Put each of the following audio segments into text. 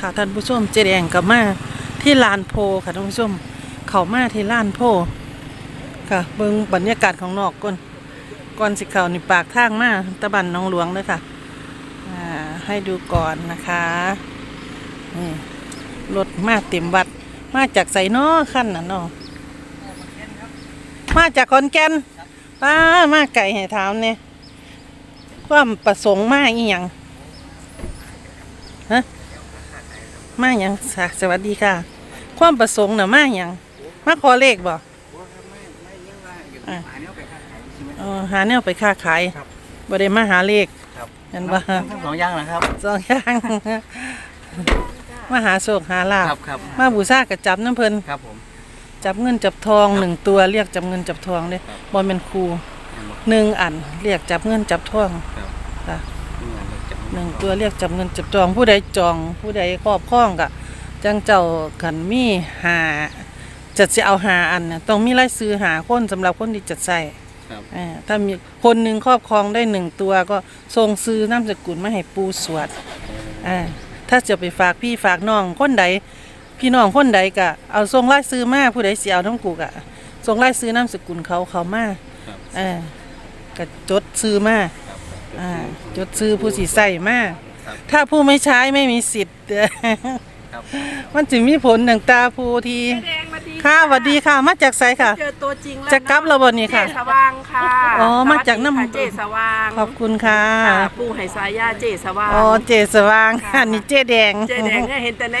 ค่ะท่านผู้ชมเจดแดงกับมาที่ลานโพค่ะท่านผู้ชม เขามาที่ลานโพค่ะเบิ่งบรรยากาศของนอกก่อนก่อนสิเขานี่ปากทางมาตะบันน้องหลวงเลยค่ะอ่าให้ดูก่อนนะคะนี่รถมาเต็มวัด มาจากไสนอขั้นน่ะนาะมาจากขอนแก่นป้ามาไก่ให้ถามเนี่ยความประสงค์มาอีหยัง มาอย่างสะสวัสดีค่ะ ความประสงค์น่ะมาอย่างมาขอเลขบ่อะอ๋อหาแนวไปค้าขายบ่ได้มาหาเลขครับเห็นบ่ทั้งสองอย่างนะครับสองอย่างมาหาโชคหาลาครัภบครับมาบูชากระจับน้ำเพิ่นครับผมจับเงินจับทองหนึ่งตัวเรียกจับเงินจับทองเด้ครับบ่แม่นครูหนึ่งอันเรียกจับเงินจับทอง หนึ่งตัวเรียกจับเงินจับจองผู้ใดจอง ผู้ใดครอบครองกะจังเจ้าขันมีหาจะจะเอาหาอันน่ะต้องมีรายซื้อหาคนสำหรับคนที่จะใส่ครับอ่าถ้ามีคนหนึ่งครอบครองได้หนึ่งตัวก็ส่งซื้อนามสกุลมาให้ปูสวดอ่าถ้าจะไปฝากพี่ฝากน้องคนใด พี่น้องคนใดกะเอาส่งรายซื้อมาผู้ใดเสียเอาทั้งกูกะส่งรายซื้อนามสกุลเขาเขามาครับอ่าก็จดซื้อมาครับ อ่าจดซื้อผู้สิใส่มาครับ ถ้าผู้ไม่ใช้ไม่มีสิทธิ์ ครับมันจะมีผลต่างตาผู้ที่แดงมาดีค่ะสวัสดีค่ะ มาจากไสค่ะ เจอตัวจริงแล้วจะกลับแล้วบ่นี่ค่ะ เจสว่างค่ะอ๋อมาจากน้ำ สวัสดีค่ะเจสว่างขอบคุณค่ะ ค่ะปู่ไหสายาเจสว่าง อ๋อเจสว่างค่ะ อันนี้เจแดง เจแดงเนี่ยเห็นแต่ใน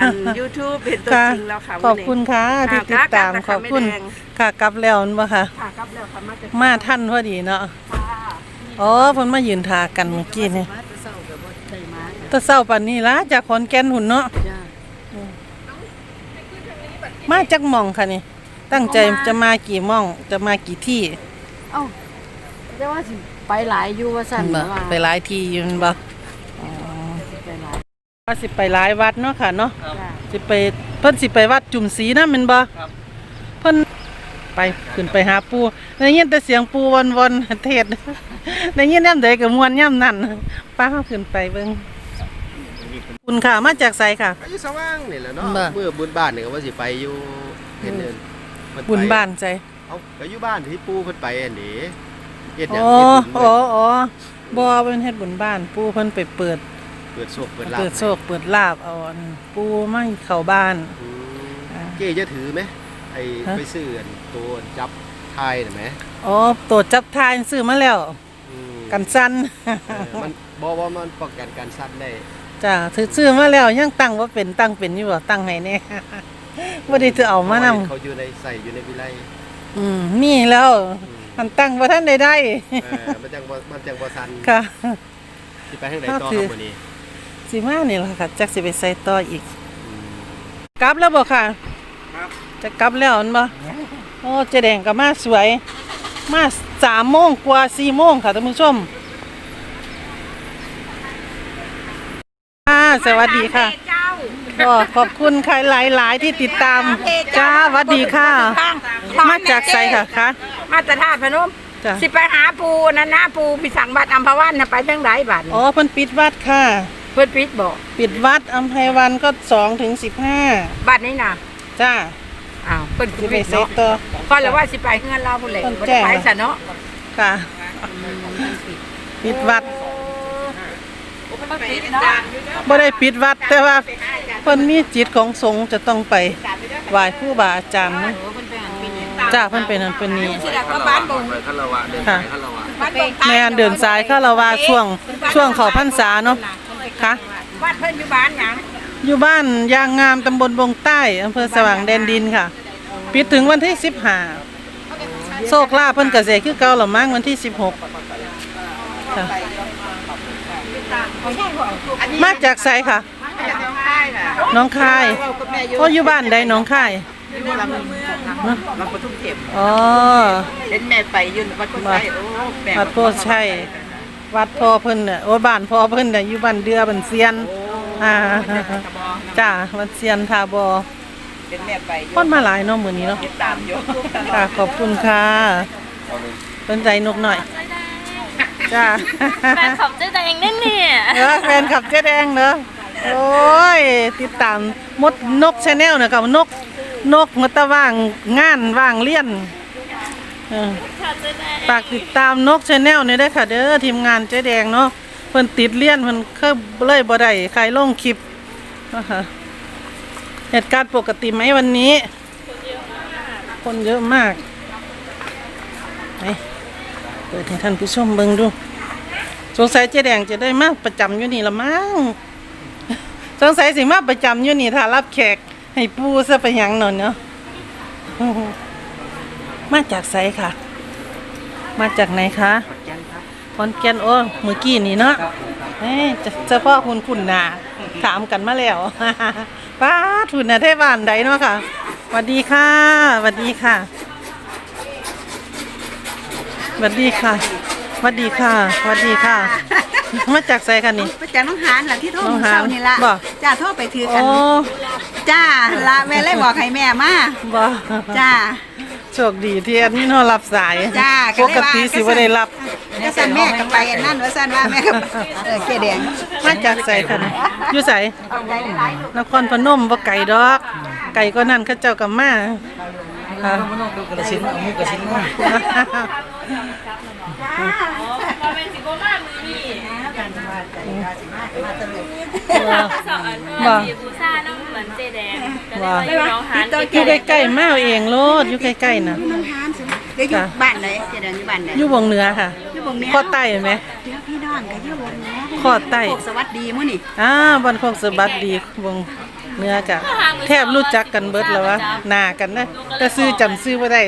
อัน YouTube เห็นตัวค่ะจริงแล้วค่ะขอบคุณค่ะวันนี้ที่ติดตามค่ะขอบคุณไม่แดงค่ะกลับแล้วนั่นบ่ค่ะ ค่ะกลับแล้วค่ะมาจากมาท่านพอดีเนาะ ค่ะ อ๋อเพิ่นมายืนทากันเมื่อกี้นี่มาจะเศร้ากับว่าได้มาแตะเช้าปานนี้ล่ะจากขอนแก่นหุ่นเนาะจ้ามาจากหม่องค่ะนี่ ตั้งใจจะมากี่หม่องจะมากี่ที่เอ้าแต่ว่าสิไปหลายอยู่ว่าสั่นบ่ว่าไปหลายที่อยู่แม่นบ่อ๋อไปหลายว่าสิไปหลายวัดเนาะค่ะเนาะจ้าสิไปเพิ่นสิไปวัดจุ่มศรีนะแม่นบ่ครับเพิ่น ไปขึ้นไปหาปูได้ยินแต่เสียงปูวนๆเทศน์ได้ยินยามใดก็ม่วนยามนั้นป้าเฮาขึ้นไปเบิ่งคุณค่ะมาจากไสค่ะ อายุสว่างนี่แหละเนาะบ่ เมื่อบุญบ้านนี่ก็ว่าสิไปอยู่เห็นเดินเพิ่ไปบุญบ้านใจเอ้าก็อยู่บ้านที่ปู่เพิ่นไปอันนี้เฮ็ดหยัอ๋งอเฮ็ดบุญอ๋ออ๋อบ่เป็นเฮ็ดบุญบ้าน ปูเพิ่นไปเปิด เปิดโชคเปิดลาภเปิดโชคเปิดลาบเอาอันปูมาให้เข้าบ้าน อืมอ่าเจ๊จะถือไหมไอ้ฮะ ไปซื้ออัน ตัวจับทายน่ะไหมอ๋อตัวจับทายซื้อมาแล้ว อืมกันสั้นเออมันบ่ว่ามันป้องกันการสั่นได้จ้าถือซื้อมาแล้วยังตั้งว่าเป็นตั้งเป็นอยู่บ่ตั้งให้แน่ บ่ได้ถือเอามานำเขาอยู่ในใส่อยู่ในวิไลอืมมีแล้วอืมมันตั้งบ่ทันได้ได้ เออมันจังบ่มันจังบ่สั่นค่ะ สิไปทางใดต่อก็คืคอรับมื้อนี้สิมานี่ล่ะค่ะจักสิไปใส่ต่ออีก อืม กลับแล้วบ่ค่ะครับ จะกลับแล้วอันบ่ โอ้เจแดงก็มาสวย มาสามโมงกว่าสี่โมงค่ะท่านผู้ชมอ่าสวัสดีค่ะเจ้าก็ขอบคุณใครหลาย ๆ ที่ติดตามจ้าสวัสดีค่ะ มาจากไสค่ะคะ มาจากธาตุพนมจ้ะ สิไปหาปูนั่นนะปูพิสังบัตรอัมพวันน่ะไปทางไหนบัดนี้อ๋อเพิ่นปิดวัดค่ะ เพื่อนปิดบอกปิดวัดอัมไพวันก็สองถึงสิบห้าบัดนี้น่ะจ้าอ้าวเพิ่นสิไปปิดใส่เนาะต่อ ก็เลยว่าสิไปเฮือนเราพุ่นแหละเพิ่นบ่แจ้ได้งไปซะเนาะค่ะปิดวัดบ่ได้ปิดวัดแต่ว่าเพิ่นมีจิตของสงฆ์จะต้องไปไหว้ครูบาอาจารย์นะจ้าเพิ่นเป็นอันเป็นนี้สิได้ก็บ้านบ่ไปคารวะเดินค่ะไปคารวะบ้านบ่แม่นเดินสายเข้าละว่าช่วงช่วงเข้าพรรษาเนาะค่ะบ้านเพิ่นอยู่บ้านหยังอยู่บ้านยางงามตำบลบงใต้อำเภอสว่างแดนดินค่ะ ปิดถึงวันที่15โชคลาภเพิ่นก็สิคือเก่าละมั้งวันที่16ค่ะมาจากไสค่ะน้องคายโอ้อยู่บ้านใดน้องคายบางปทุมเข็มอ๋อเห็นแม่ไปยืนวัดพุทธไทยโอ้แม่วัดโพธิ์ชัยวัดพ่อเพิ่นน่ะโอ้บ้านพ่อเพิ่นน่ะอยู่บ้านเดือบ้านเซียนอ่าจ้าบ้านเซียนทาบอ เป็นแม่ไปคนมาหลายเนาะมื้อนี้เนาะตามอยู่ค่ะขอบคุณค่ะเป็นใจนกหน่อยจ้าแฟนขับเจ๊แดงนั่นเนี่ยเออแฟนขับเจ๊แดงเนอะโอ้ยติดตามมดนกชาแนลนะครับนกนกมาตะว่างงานว่างเลี้ยนเออฝากติดตามนกชาแนลนี่ได้วยค่ะเด้อทีมงานเจ๊แดงเนาะเพิ่นติดเลี้ยนเพิ่นเคยเลยบ่ได้ใครลงคลิปนะคะ เหตุการณ์ปกติไหมวันนี้ คนเยอะมากไหนเปิดให้ท่านผู้ชมเบิ่งดู สงสัยเจ๊แดงจะได้มาประจำอยู่นี่ละมั้งสงสัยสิมาประจำอยู่นี่ถ้ารับแขกให้ปูซะไปหยังหน่อยเนาะมาจากไสค่ะ มาจากไหนคะขอนแก่นโอ้เมื่อกี้นี่เนาะเอ้ยจะเฉพาะคุณคุณนา ถามกันมาแล้วป้าทุนนะเทศบานใดเนาะค่ะสวัสดีค่ะสวัสดีค่ะสวัสดีค่ะสวัสดีค่ะสวัสดีค่ะ มาจากไสกันนี่ไปจากน้องหานล่ะที่โทรน้องมื้อหานเช้านี่ละบ่ จ้าโทรไปถือกัโอ้นจ้าละแม่เลยบอกให้แม่มาบ่จ้า โชคดีที่อันนี้เรารับสายจ้าปกติสิบ่ได้รับก็สั่นแม่ก็ไปอันนั่นว่าสั่นว่าแม่ก็เออเกแดงมาจากไสกันอยู่ไสนครพนมบ่ไก่ดอก ไก่ก็นั่นเขาเจ้ากับมาค่ะบ่มีบู ซ่าน้ำเหมือนเจแดงก็เลยมาอยู่น้องหานอยู่ใกล้ๆมาเอาเองโลดอยู่ใกล้ๆน่ะน้องหานสิเดี๋ยวอยู่จ้ะบ้านไหนเกแดงอยู่บ้านไหนอยู่วงเหนือค่ะอยู่บงเนี้ยข้อใต้เห็นไหมเดี๋ยวพี่น้องก็อยู่บงเนี้ยข้อใต้โคกสวัสดีมื้อนี่อ่าบันโคกสะบัดดีวงเหนือจ้ะแทบรู้จักกันเบิดแล้ววะหน้ากันนะแต่ซื้อจำซื้อบ่ได้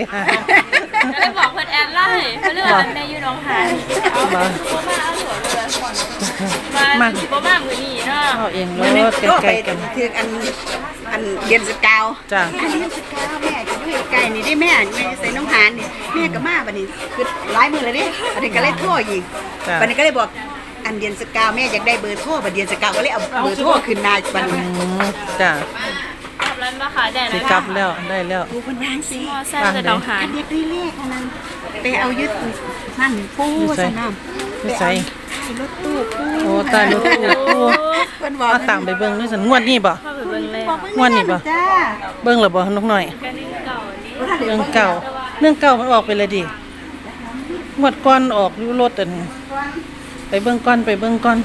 ก็เลยบอกเพื่อนแอนไล่เพื่อนเรื่องแม่อยู่น้องหานบ่ มาสิบ่มามือนี้เนาะเอาเองโลมื้อนี้ดโทรใกไปล้ๆกันถืออันอันเดือนสกาวจ้ะอันเดือนสกาวแม่จะอยู่ใกล้นี่ได้แม่แม่ใส่น้องหานนี่แม่ก็มาบัดนี้คือหลายมื้อแล้วเด้บัดนี้ก็เลยโทรอีกจ้ะบัดนี้ก็เลยบอกอันเดือนสกาวแม่อยากได้เบอร์โทรบัดเดือนสกาวก็เลยเอาเบอร์โทรขึ้นหน้าบัดนี้อืมจ้ะขับรถมาขายแดดสินะกลับแล้วได้แล้วดูเพิ่นวางสิมอไซค์จะน้องหาอันนเด็กได้เลขอันนั้นไปเอายึดนั่นปูอยู่ไสสนามอยู่ไสไปรถตู้ปูโอ้ตายลูกกูเพิ่นบอกเอาต่างไปเบิ่งด้วยสันงวดนี้บ่เข้าไปเบิ่งเลยบอกม่วนนี่ปะจ้าเบิ่งแล้วบ่นกน้อย กันนี่เก่านี่เรื่องเก่าเรื่องเก่ามันออกไปเลยดิงวดก่อนออกอยู่รถอันไปเบิ่งก่อนไปเบิ่งก่อน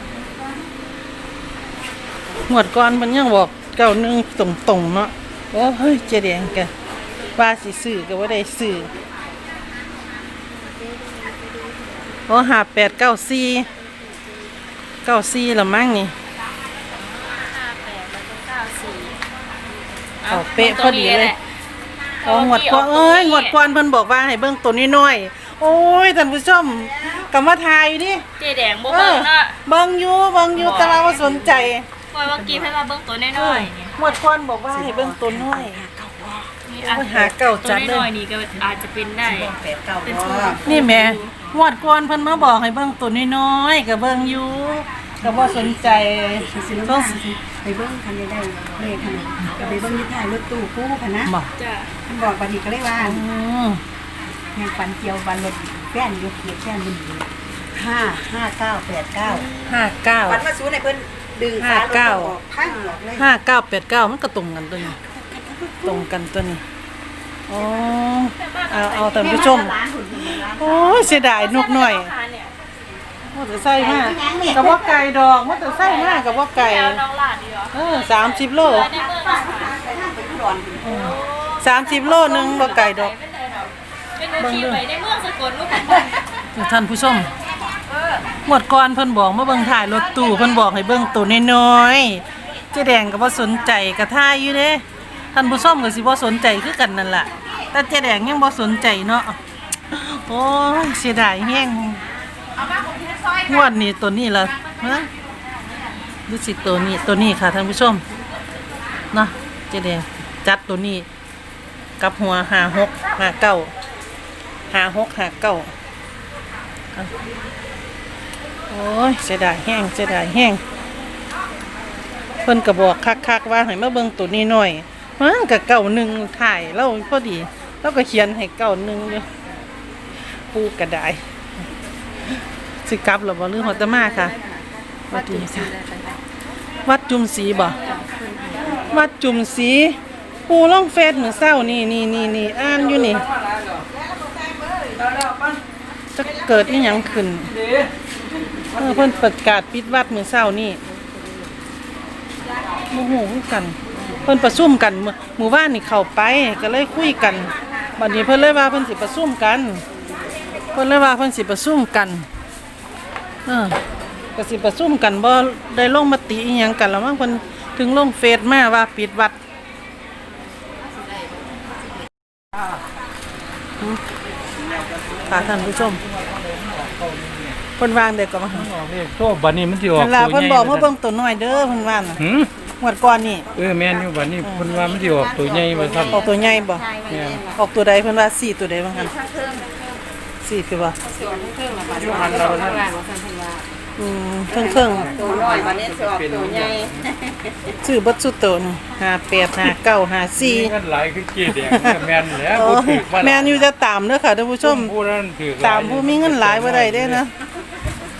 งวดก่อนมันยังบอกเก้าหนึงตรงๆเนาะโอ้เฮ้ยเจแดงแกว่าสิซื้อก็บ่ได้ซื้อโอ้หาแปดเก้าสี่ เก้าสี่ละมั้งนี่ ห้าแปดแล้วก็เก้าสี่เอาเป๊ะพอดีเลย เอางวดก่อนเอ้ยงวดก่อนเพิ่นบอกว่าให้เบิ่งตัวน้อยๆโอ้ยท่านผู้ชมกำมาทายอยู่ดิเจแดงบ่เบิ่งเนาะ เบิ่งอยู่เบิ่งอยู่แต่ว่าบ่สนใจคอยเมื่อกี้ให้มาเบิ่งตัวน้อยๆนี่งวดก่อนบอกว่าให้เบิ่งตัวน้อย นี่อะหาเก่าจัดเลย ตัวน้อยๆนี่ก็อาจจะเป็นได้ แปดเก้าเป็นบ่สูตรนี่แหม่งวดก่อนเพิ่นมาบอกให้เบิ่งตัวน้อยๆก็เบิ่งอยู่ก็บ่สนใจสิน้ต้อองงไปเบิ่งคันได้ได้เลขคันก็ไปเบิ่งที่ท้ายรถตู้ปูคันนะบอกจ้ะเพิ่นบอกบัดนี้ก็เลยว่าอืมยังปันเกี่ยวบันรถแฟนอยู่เกียรแฟนมันห้าห้าเก้าแปดเก้าห้าเก้าปันมาสูนให้เพิ่นดึงขารถห้าเก้าออกพังออกเลยห้าเก้าแปดเก้ามันก็ตรงกันตัวนี้ ตรงกันตัวนี้ อ๋อเอาเอาท่านผู้ชม โอ้ยเสียดายนกหน่อยหาเนี่ยมอเตอร์ไซค์มากกับว่าไก่ดอกมอเตอร์ไซค์มากกับว่าไก่เอาน้องหลานดีเหรอเออสามสิบโลในเมืองน้องหานไปทางไปอุดรสามสิบโลหนึงว่าไก่ดอกเป็นนาทีไปในเมืองสกลลูกของมันท่านผู้ชมหมดก่อนเพิ่นบอกมาเบิ่งถ่ายรถตู้เพิ่นบอกให้เบิ่งตัวน้อยๆเจ๊แดงก็บ่สนใจกระท่ายอยู่เด้ ท่านผู้ชมก็สิบ่สนใจคือกันนั่นล่ะแต่เจ๊แดงยังบ่สนใจเนาะโอ้ยเสียดายแฮงงวดนี้ตัวนี้ล่ะฮะดูสิตัวนี้ตัวนี้ค่ะท่านผู้ชมเนาะเจ๊แดงจัดตัวนี้กับหัวหาหกหาเก้าหาหกหาเก้าโอ้ยเสียดายแห้งเสียดายแห้งเพิ่นก็บอกคักๆว่าให้มาเบิ่งตัวนี้หน่อย มันก็เก่าหนึ่งถ่ายแล้วพอดีแล้วก็เขียนให้เก่าหนึ่งอยู่ปูกระไดายสิกลับหรือบ่ลืมหัวตะมาค่ะวัสดีจ้ะวัดจุมศรีบ่วัดจุมศรีปูล่องเฟซเหมือนเศร้านี่นี่นี่นี่อ่านอยู่นี่จะเกิดอีหยังขึ้นเพิ่นประกาศปิดวัดเมื้อเช้านี่โมโหกัน เพิ่นประชุมกันมื้อมื้อวานนี่เข้าไปก็เลยคุยกันบัดนี้เพิ่นเลยว่าเพิ่นสิประชุมกัน เพิ่นเลยว่าเพิ่นสิประชุมกันเออก็สิประชุมกันบ่ได้ลงมติอีหยังกันแล้วมั้งเพิ่นถึงลงเฟซมาว่าปิดวัดอืมค่ะท่านผู้ชมเพิ่นวางเด็กก็มาโทษบัดนี้มันสิออกเวลาตัวเพิ่นใหญ่บอกเพิ่นเบิ่งตัวน้อยเด้อเพิ่นว่าน่ะหืมง วดก่อนนี่เออแม่นอยู่บัดนี้เพิ่นว่ามันสิออกตัวใหญ่ว่าซั่น ออกตัวใหญ่บ่แม่นออกตัวใดเพิ่นว่า4ตัวใดบ้างคั่น4คือบ่อยู่หันเรานั่นอืมเพิ่งเพิ่งตัวน้อยวันนี้สอบตัวใหญ่ชื่อเบัดสุดโตนี่58 59 54เงินหลายคือเกียแดงก็แม่นแหล้วโอ้บ่ถูกว่าแม่นอยู่จะตามเด้อค่ะท่านผู้ชม ผู้นั้นถูกตามผู้มีเงินหลายบ่ได้เด้นะ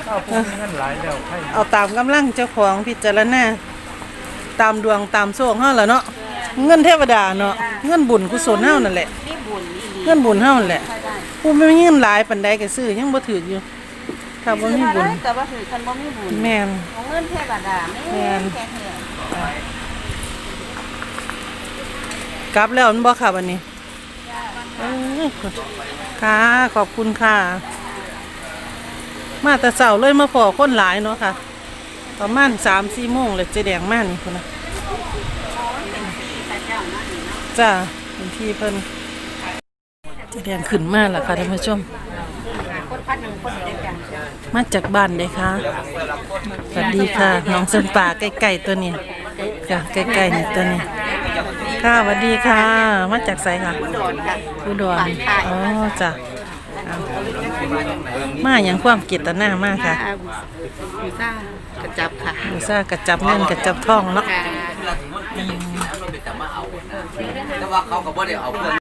ถ้าผู้มีเงินหลายแล้วให้เอาตามกำลังเจ้าของพิจารณา ตามดวงตามโชคเฮาล่ะเนาะเงินเทวดาเนาะเงินบุญกุศลเฮานั่นแหละเงินบุญเฮานั่นแหละผู้ไม่มีเงินหลายปานใดก็ซื้อยังบ่ถืออยู่ถ้าบ่มีบุญแต่ว่าถือคันบ่มีบุญแม่น ของเงินเทวดาแม่แม่นแค่แค่กลับแล้วมันบ่ค่ะวันนี้เอ้ยค่ะขอบคุณค่ะ มาแต่เช้าเลยมาพอคนหลายเนาะค่ะ ประมาณ3-4โมงเลยเจ๊แดงมานี่พุ่นน่ะจ้าเป็นที่เพิ่นเจ๊แดงขึ้นมาแล้วค่ะท่านผู้ชมคนพันหนึ่งคนเดียวกันมาจากบ้านได้ค่ะสวัสดีค่ะน้องเส้นป่าใกล้ๆตัวนี้ค่ะใกล้ๆนี่ตัวนี้ค่ะสวัสดีค่ะ มาจากไสค่ะอุดรค่ะอุดรอ๋อจ้ะเอามาอย่างความเกียรติหน้ามากค่ะอาบุซ่าก ระจับค่ะดูซ่ากระจับเงินกระจับทองเนาะ ค่ะ แต่ว่าเขาก็บ่ได้เอาเพื่อน